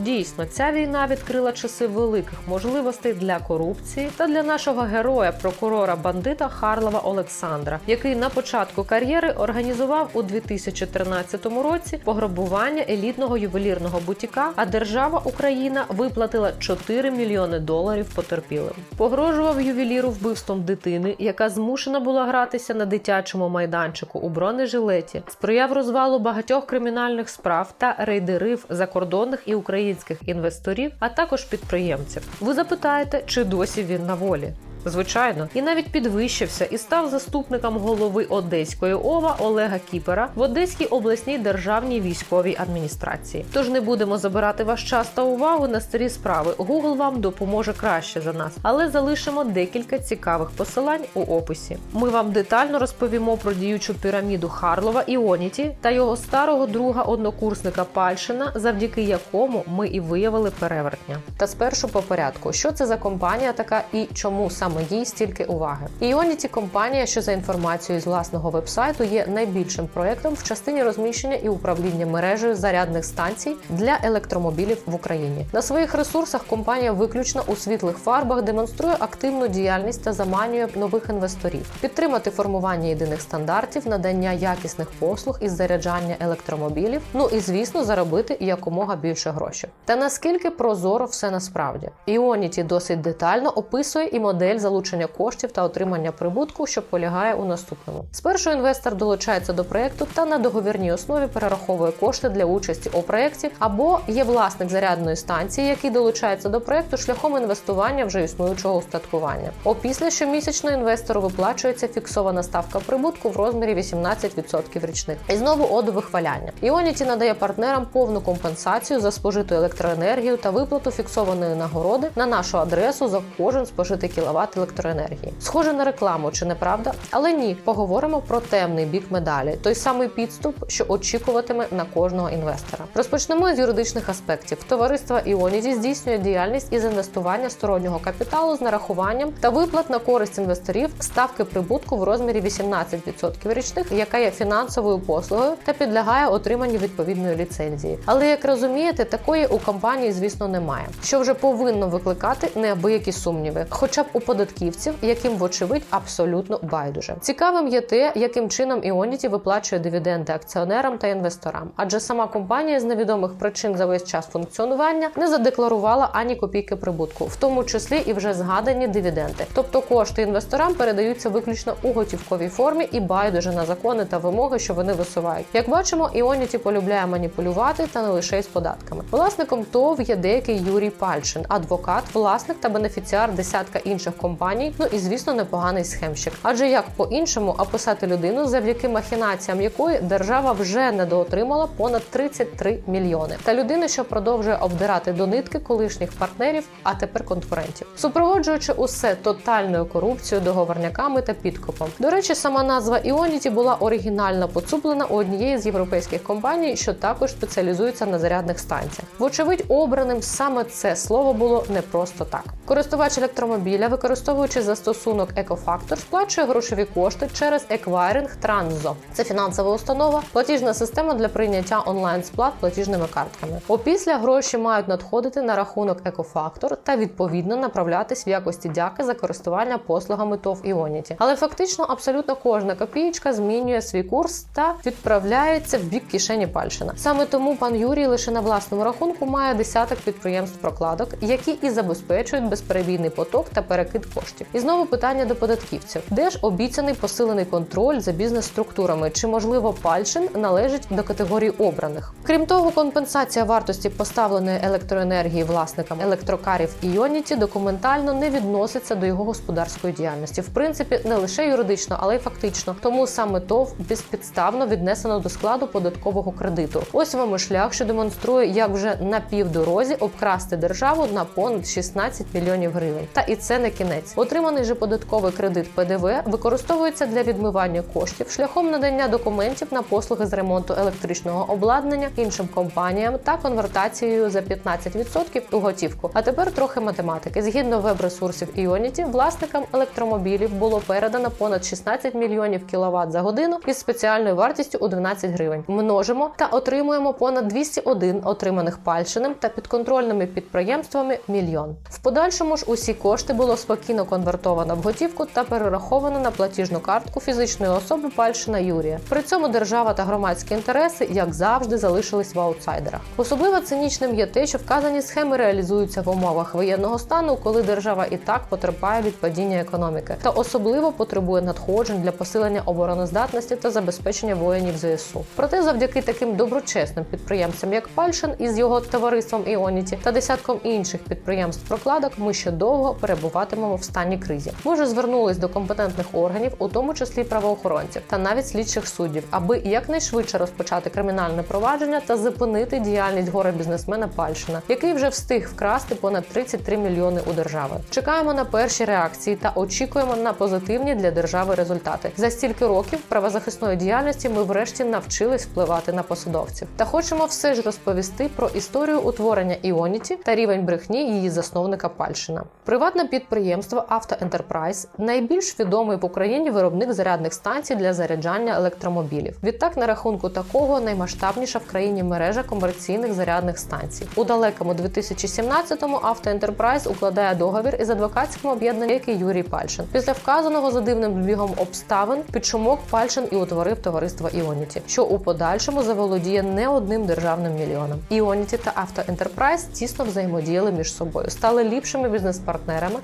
Дійсно, ця війна відкрила часи великих можливостей для корупції та для нашого героя, прокурора бандита Харлова Олександра, який на початку кар'єри організував у 2013 році пограбування елітного ювелірного бутіка. А держава Україна виплатила 4 мільйони доларів потерпілим. Погрожував ювеліру вбивством дитини, яка змушена була гратися на дитячому майданчику у бронежилеті, сприяв розвалу багатьох кримінальних справ та рейдерив закордонних і українських інвесторів, а також підприємців. Ви запитаєте, чи досі він на волі? Звичайно, і навіть підвищився і став заступником голови Одеської ОВА Олега Кіпера в Одеській обласній державній військовій адміністрації. Тож не будемо забирати ваш час та увагу на старі справи. Google вам допоможе краще за нас, але залишимо декілька цікавих посилань у описі. Ми вам детально розповімо про діючу піраміду Харлова Іоніті та його старого друга однокурсника Пальшина, завдяки якому ми і виявили перевертня. Та спершу по порядку, що це за компанія така і чому саме їй стільки уваги? Іоніті компанія, що за інформацією з власного вебсайту є найбільшим проектом в частині розміщення і управління мережею зарядних станцій для електромобілів в Україні. На своїх ресурсах компанія виключно у світлих фарбах демонструє активну діяльність та заманює нових інвесторів, підтримати формування єдиних стандартів, надання якісних послуг із заряджання електромобілів. Ну і звісно, заробити якомога більше грошей. Та наскільки прозоро все насправді? Іоніті досить детально описує і модель залучення коштів та отримання прибутку, що полягає у наступному. Спершу інвестор долучається до проекту та на договірній основі перераховує кошти для участі у проєкті, або є власник зарядної станції, який долучається до проекту шляхом інвестування вже існуючого устаткування. Опісля щомісячно інвестору виплачується фіксована ставка прибутку в розмірі 18% річних. І знову оду вихваляння. Іоніті надає партнерам повну компенсацію за спожиту електроенергію та виплату фіксованої нагороди на нашу адресу за кожен спожитий кіловат електроенергії. Схоже на рекламу, чи не правда? Але ні, поговоримо про темний бік медалі, той самий підступ, що очікуватиме на кожного інвестора. Розпочнемо з юридичних аспектів. Товариство Іоніті здійснює діяльність із інвестування стороннього капіталу з нарахуванням та виплат на користь інвесторів ставки прибутку в розмірі 18% річних, яка є фінансовою послугою та підлягає отриманню відповідної ліцензії. Але як розумієте, такої у компанії, звісно, немає, що вже повинно викликати неабиякі сумніви, хоча б у податківців, яким вочевидь абсолютно байдуже. Цікавим є те, яким чином Іоніті виплачує дивіденди акціонерам та інвесторам, адже сама компанія з невідомих причин за весь час функціонування не задекларувала ані копійки прибутку, в тому числі і вже згадані дивіденди. Тобто кошти інвесторам передаються виключно у готівковій формі і байдуже на закони та вимоги, що вони висувають. Як бачимо, Іоніті полюбляє маніпулювати та не лише із податками. Власником ТОВ є деякий Юрій Пальчин, адвокат, власник та бенефіціар десятка інших компаній. Ну і звісно, непоганий схемщик. Адже як по-іншому описати людину, завдяки махінаціям якої держава вже недоотримала понад 33 мільйони, та людини, що продовжує обдирати до нитки колишніх партнерів, а тепер конкурентів, супроводжуючи усе тотальною корупцією, договорняками та підкопом. До речі, сама назва Іоніті була оригінально поцуплена у однієї з європейських компаній, що також спеціалізується на зарядних станціях. Вочевидь, обраним саме це слово було не просто так. Користувач електромобіля, використовуючи застосунок Екофактор, сплачує грошові кошти через еквайринг Транзо. Це фінансова установа, платіжна система для прийняття онлайн сплат платіжними картками. Опісля гроші мають надходити на рахунок Екофактор та відповідно направлятись в якості дяки за користування послугами ТОВ Іоніті. Але фактично абсолютно кожна копієчка змінює свій курс та відправляється в бік кишені Пальшина. Саме тому пан Юрій лише на власному рахунку має десяток підприємств прокладок, які і забезпечують безперебійний поток та перекид коштів. І знову питання до податківців: де ж обіцяний посилений контроль за бізнес-структурами? Чи можливо Пальшин належить до категорії обраних? Крім того, компенсація вартості поставленої електроенергії власникам електрокарів Іоніті документально не відноситься до його господарської діяльності. В принципі, не лише юридично, але й фактично. Тому саме ТОВ безпідставно віднесено до складу податкового кредиту. Ось вам і шлях, що демонструє, як вже на півдорозі обкрасти державу на понад 16 мільйонів гривень. Та і це не кінець. Гаманець. Отриманий же податковий кредит ПДВ використовується для відмивання коштів шляхом надання документів на послуги з ремонту електричного обладнання іншим компаніям та конвертацією за 15% у готівку. А тепер трохи математики. Згідно веб-ресурсів Ionity, власникам електромобілів було передано понад 16 мільйонів кіловат за годину із спеціальною вартістю у 12 гривень. Множимо та отримуємо понад 201 отриманих пальшиним та підконтрольними підприємствами мільйон. В подальшому ж усі кошти було спокійно конвертовано в готівку та перераховано на платіжну картку фізичної особи Пальшина Юрія. При цьому держава та громадські інтереси, як завжди, залишились в аутсайдерах. Особливо цинічним є те, що вказані схеми реалізуються в умовах воєнного стану, коли держава і так потерпає від падіння економіки, та особливо потребує надходжень для посилення обороноздатності та забезпечення воїнів ЗСУ. Проте, завдяки таким доброчесним підприємцям, як Пальшин із його товариством Іоніті та десятком інших підприємств прокладок, ми ще довго перебуватимемо в стані кризі. Ми вже звернулись до компетентних органів, у тому числі правоохоронців та навіть слідчих суддів, аби якнайшвидше розпочати кримінальне провадження та зупинити діяльність горе бізнесмена Пальшина, який вже встиг вкрасти понад 33 мільйони у держави. Чекаємо на перші реакції та очікуємо на позитивні для держави результати. За стільки років правозахисної діяльності ми врешті навчились впливати на посадовців. Та хочемо все ж розповісти про історію утворення Іоніті та рівень брехні її засновника Пальшина. Приватне підприємство Авто Ентерпрайз найбільш відомий в Україні виробник зарядних станцій для заряджання електромобілів. Відтак на рахунку такого наймасштабніша в країні мережа комерційних зарядних станцій. У далекому 2017-му Авто Ентерпрайз укладає договір із адвокатським об'єднанням який Юрій Пальшин. Після вказаного за дивним збігом обставин під шумок Пальшин і утворив товариство Іоніті, що у подальшому заволодіє не одним державним мільйоном. Іоніті та Авто Ентерпрайз тісно взаємодіяли між собою, стали ліпшими бізнес-партнерами,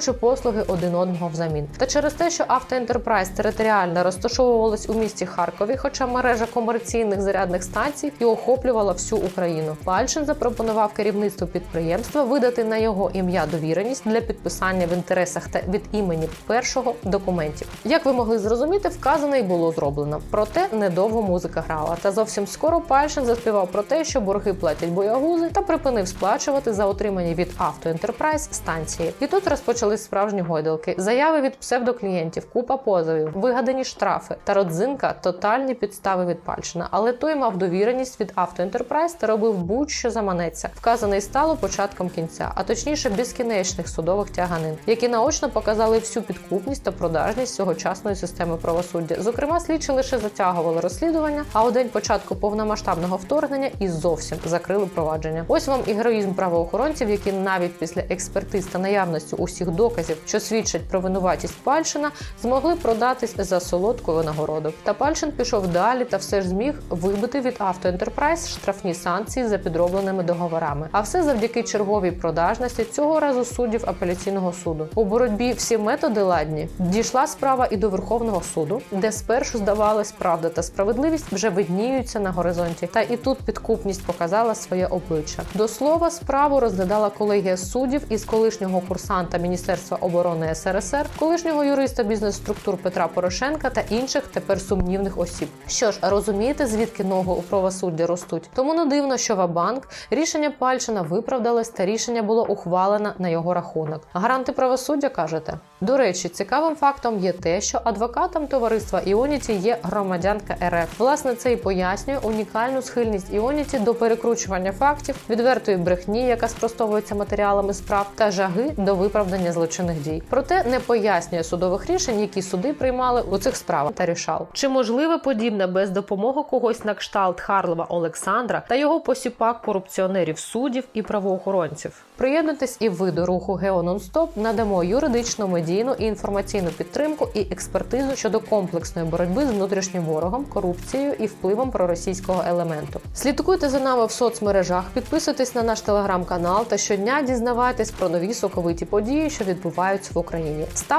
отримуючи послуги один одного взамін. Та через те, що Авто Ентерпрайз територіально розташовувалась у місті Харкові, хоча мережа комерційних зарядних станцій і охоплювала всю Україну. Пальшин запропонував керівництву підприємства видати на його ім'я довіреність для підписання в інтересах та від імені першого документів. Як ви могли зрозуміти, вказане і було зроблено. Проте недовго музика грала. Та зовсім скоро Пальшин заспівав про те, що борги платять боягузи, та припинив сплачувати за отримані від Авто Ентерпрайз станції. І тут розпочались справжні гойдалки, заяви від псевдоклієнтів, купа позовів, вигадані штрафи та родзинка тотальні підстави від Пальшина. Але той мав довіреність від Авто Ентерпрайз та робив будь-що заманеться. Вказаний стало початком кінця, а точніше безкінечних судових тяганин, які наочно показали всю підкупність та продажність сьогочасної системи правосуддя. Зокрема, слідчі лише затягували розслідування, а у день початку повномасштабного вторгнення і зовсім закрили провадження. Ось вам і героїзм правоохоронців, які навіть після експертиз та наявності усіх доказів, що свідчать про винуватість Пальшина, змогли продатись за солодку винагороду. Та Пальшин пішов далі та все ж зміг вибити від Авто Ентерпрайз штрафні санкції за підробленими договорами. А все завдяки черговій продажності цього разу суддів апеляційного суду. У боротьбі всі методи ладні. Дійшла справа і до Верховного суду, де спершу здавалось, правда та справедливість вже видніються на горизонті. Та і тут підкупність показала своє обличчя. До слова, справу розглядала колегія суддів із колишнього курсанта Міністерства оборони СРСР, колишнього юриста бізнес-структур Петра Порошенка та інших тепер сумнівних осіб. Що ж, розумієте, звідки ноги у правосуддя ростуть? Тому не дивно, що Вабанк рішення Пальшина виправдалось та рішення було ухвалено на його рахунок. Гаранти правосуддя кажете. До речі, цікавим фактом є те, що адвокатом товариства Іоніті є громадянка РФ. Власне, це і пояснює унікальну схильність Іоніті до перекручування фактів, відвертої брехні, яка спростовується матеріалами справ, та жаги до виправдання злочинних дій. Проте не пояснює судових рішень, які суди приймали у цих справах та рішал. Чи можливе подібне без допомоги когось на кшталт Харлова Олександра та його посіпак корупціонерів суддів і правоохоронців? Приєднуйтесь і ви до руху Гео Нонстоп надамо юридичну, медійну і інформаційну підтримку і експертизу щодо комплексної боротьби з внутрішнім ворогом, корупцією і впливом проросійського елементу. Слідкуйте за нами в соцмережах, підписуйтесь на наш телеграм-канал та щодня дізнавайтесь про нові соковиті події, що відбуваються в Україні.